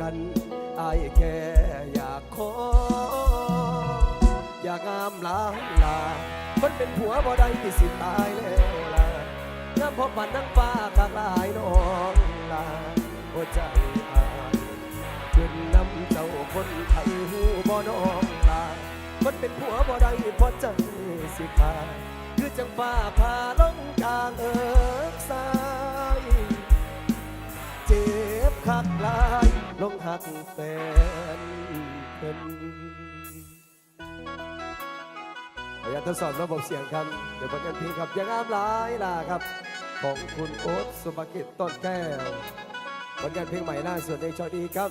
กันอายแค่อยากขอ อยากงามหลายลามันเป็นผัวบ่ได้สิตายแล้วล่ะน้ำพบวันนั่งฟ้าขากหลายน้องลาโอ้ใจอายขึ้นนำเจ้าคนไทยหูบ่น้องลามันเป็นผัวบ่ได้เพราะใจสิขาดคือจังฟ้าผ่าลงกลางเอิกสาย เจ็บคักหลาย ลงหักแฟนเพิ่นออนุญาตทดสอบระบบเสียงครับ เดี๋ยวผลงานเพลงครับยังงามหลายล่ะครับ ของคุณโอ๊ตสุภกิจต้นแก้วผลงานเพลงใหม่ล่าสุดในชอดีครับ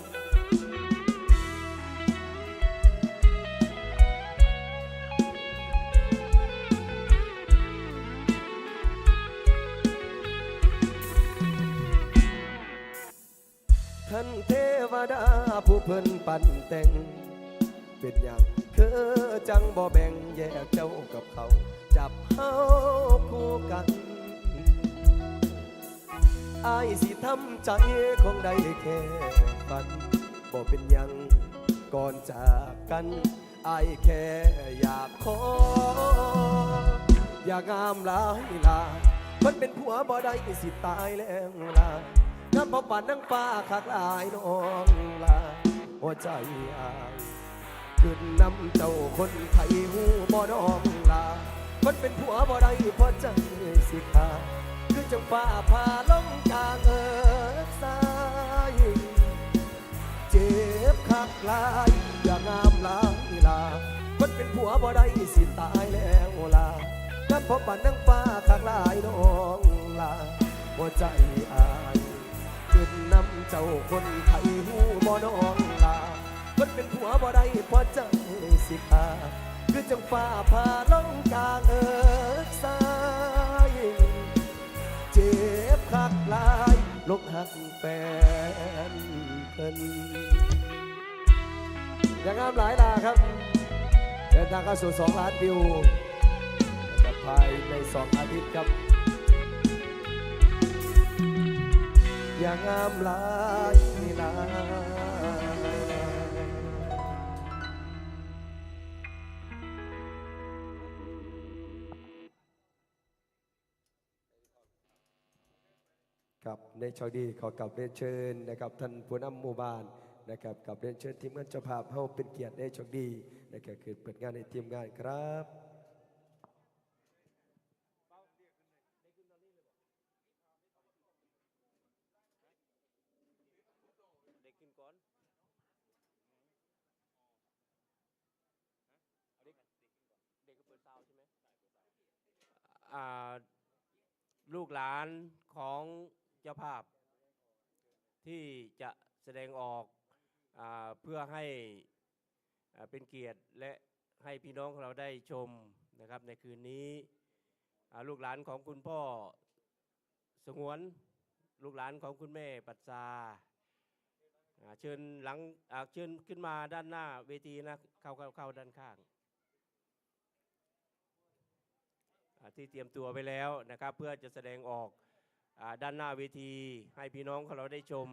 ท่านเท วดาผู้เพิ่นปั่นแต่ง เป็นอย่างคือจังบ่แบ่งแยกเจ้ากับเขา จับเฮาคู่กันอายสิทำใจคงได้แค่ฝันบ่เป็นยังก่อนจากกันอายแค่อยากขอ อยากงามหลายลามันเป็นผัวบ่ได้สิตายแล้วล่ะ น้ำพอป่านนั่งฟ้าคักลายน้องลาหัวใจอายขึ้นนำเจ้าคนไทยหูบ่น้องลามันเป็นผัวบ่ได้พราะใจสิขาดคือจังฟ้าผ่าลงกลางเอิกสายเจ็บคักลายอย่างงามลายลามันเป็นผัวบ่ได้สิตายแล้วลาน้ำพบบันนังฟ้าคักลายน้องลาหัวใจอาย ขึ้นนำเจ้าคนไทยหูบ่น้องลามันเป็นผัวบ่ได้เพราะใจสิขาคือจังฟ้าผาลงกลางเอิกสายเจ็บคักลายลกหักแฟนเพิ่นอย่างงามหลายลาครับเดินทางเข้าสู่สองล้านวิวนะครับภายในสองอาทิตย์ครับ อย่างงามหลายนี่ลาครับในชาวดีขอกลับเรียนเชิญนะครับท่านผู้นำหมู่บ้านนะครับกลับเรียนเชิญทีมงานเจ้าภาพเฮาเป็นเกียรติในโชคดีนะครับคือเปิดงานในทีมงานครับ เด็กขึ้นก่อนเด็กเด็กก็เปิดซาวใช่ไหมอ่า ลูกหลานของเจ้าภาพ ที่จะแสดงออกอเพื่อให้อเป็นเกียรติและให้พี่น้องของเราได้ชมนะครับในคืนนี้ลูกหลานของคุณพ่อสงวนลูกหลานของคุณแม่ปัตตาเชิญหลังเชิญขึ้นมาด้านหน้าเวทีนะเข้าเข้าเข้าด้านข้างอ่า ที่เตรียมตัวไปแล้วนะครับ เพื่อจะแสดงออกอด้านหน้าเวที ให้พี่น้องของเราได้ชม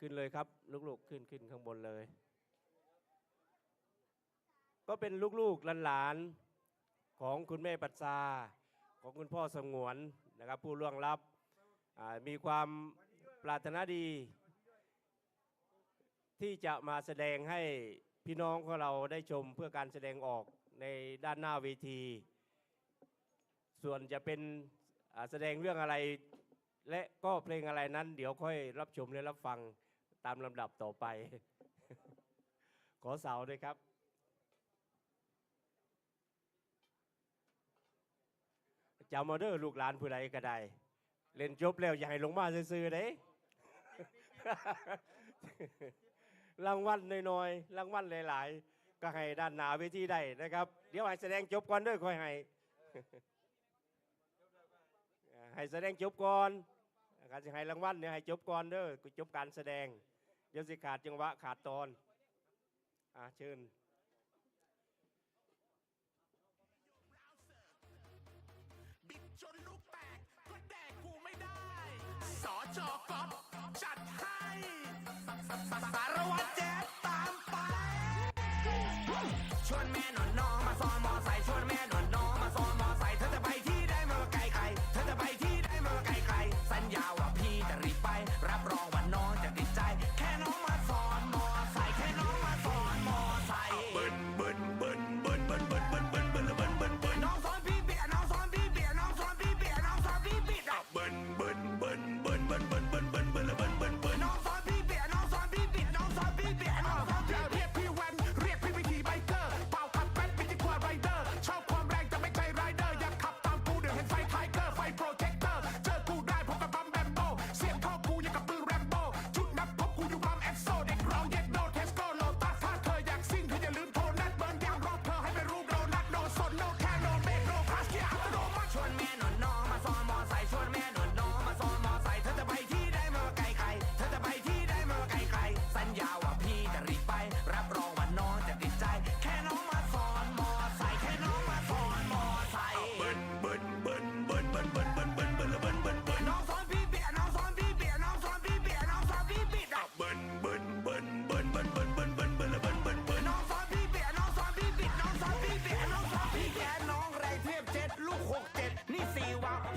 ขึ้นเลยครับลูกๆขึ้นขึ้นข้างบนเลย ก็เป็นลูกๆหลานๆของคุณแม่ปัตตาของคุณพ่อสงวนนะครับ ผู้ล่วงลับมีความปรารถนาดี ที่จะมาแสดงให้พี่น้องของเราได้ชมเพื่อการแสดงออก ในด้านหน้าเวที ส่วนจะเป็นแสดงเรื่องอะไร และก็เพลงอะไรนั้น เดี๋ยวค่อยรับชมและรับฟังตามลำดับต่อไป ขอเสาด้วยครับจำมาเด้อลูกหลานผู้ใดก็ได้ เล่นจบแล้วอย่าให้ลงมาซื่อๆเด้รางวัลน้อยๆรางวัลหลาย ๆ ก็ให้ด้านหน้าเวทีได้นะครับ เดี๋ยวให้แสดงจบก่อนเด้อค่อยให้ให้แสดงจบก่อนการจะให้รางวัลเนี่ยให้จบก่อนเด้อจบการแสดงเดี๋ยวสิขาดจังหวะขาดตอนอ่าเชิญ one man on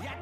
อย่